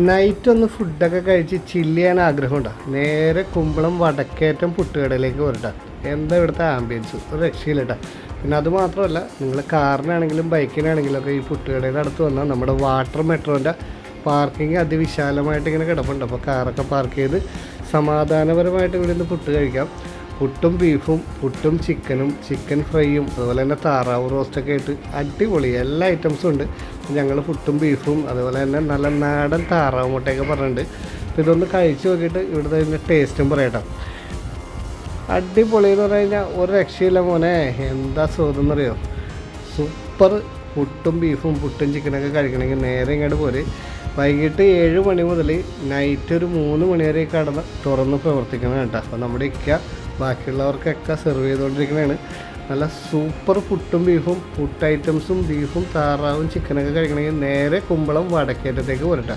Night ഒന്ന് ഫുഡൊക്കെ കഴിച്ച് ചില്ല് ചെയ്യാൻ ആഗ്രഹമുണ്ടോ. നേരെ കുമ്പളം വടക്കേറ്റം പുട്ടുകടയിലേക്ക് വരട്ടെ എന്താ ഇവിടുത്തെ ആംബിയൻസ് ഒരു രക്ഷയില്ല പിന്നെ അത് മാത്രമല്ല നിങ്ങൾ കാറിനാണെങ്കിലും ബൈക്കിനാണെങ്കിലും ഒക്കെ ഈ പുട്ടുകടയുടെ അടുത്ത് വന്നാൽ നമ്മുടെ വാട്ടർ മെട്രോന്റെ പാർക്കിംഗ് അതിവിശാലമായിട്ട് ഇങ്ങനെ കിടപ്പുണ്ട്. അപ്പോൾ കാറൊക്കെ പാർക്ക് ചെയ്ത് സമാധാനപരമായിട്ട് ഇവിടെ നിന്ന് പുട്ട് കഴിക്കാം. പുട്ടും ബീഫും പുട്ടും ചിക്കനും ചിക്കൻ ഫ്രൈയും അതുപോലെ തന്നെ താറാവ് റോസ്റ്റൊക്കെ ആയിട്ട് അടിപൊളി. എല്ലാ ഐറ്റംസും ഉണ്ട്. ഞങ്ങൾ പുട്ടും ബീഫും അതുപോലെ തന്നെ നല്ല നാടൻ താറാവ് മുട്ടയൊക്കെ പറഞ്ഞിട്ടുണ്ട്. അപ്പോൾ ഇതൊന്ന് കഴിച്ച് നോക്കിയിട്ട് ഇവിടുത്തെ അതിന്റെ ടേസ്റ്റും പറയട്ടോ അടിപൊളി എന്ന് പറഞ്ഞു കഴിഞ്ഞാൽ ഒരു രക്ഷയില്ല മോനെ. എന്താ സുഖം എന്നറിയോ സൂപ്പർ പുട്ടും ബീഫും പുട്ടും ചിക്കനൊക്കെ കഴിക്കണമെങ്കിൽ നേരെ ഇങ്ങോട്ട് പോര്. വൈകിട്ട് ഏഴ് മണി മുതൽ നൈറ്റ് ഒരു മൂന്ന് മണി വരെ കടന്ന് തുറന്ന് പ്രവർത്തിക്കണം കേട്ടോ. അപ്പോൾ നമ്മുടെ ഇക്ക ബാക്കിയുള്ളവർക്കൊക്കെ സെർവ് ചെയ്തുകൊണ്ടിരിക്കുന്നതാണ് നല്ല സൂപ്പർ പുട്ടും ബീഫും പുട്ട് ഐറ്റംസും ബീഫും താറാവും ചിക്കനൊക്കെ കഴിക്കണമെങ്കിൽ നേരെ കുമ്പളം വടക്കേറ്റത്തേക്ക് പോരട്ടെ.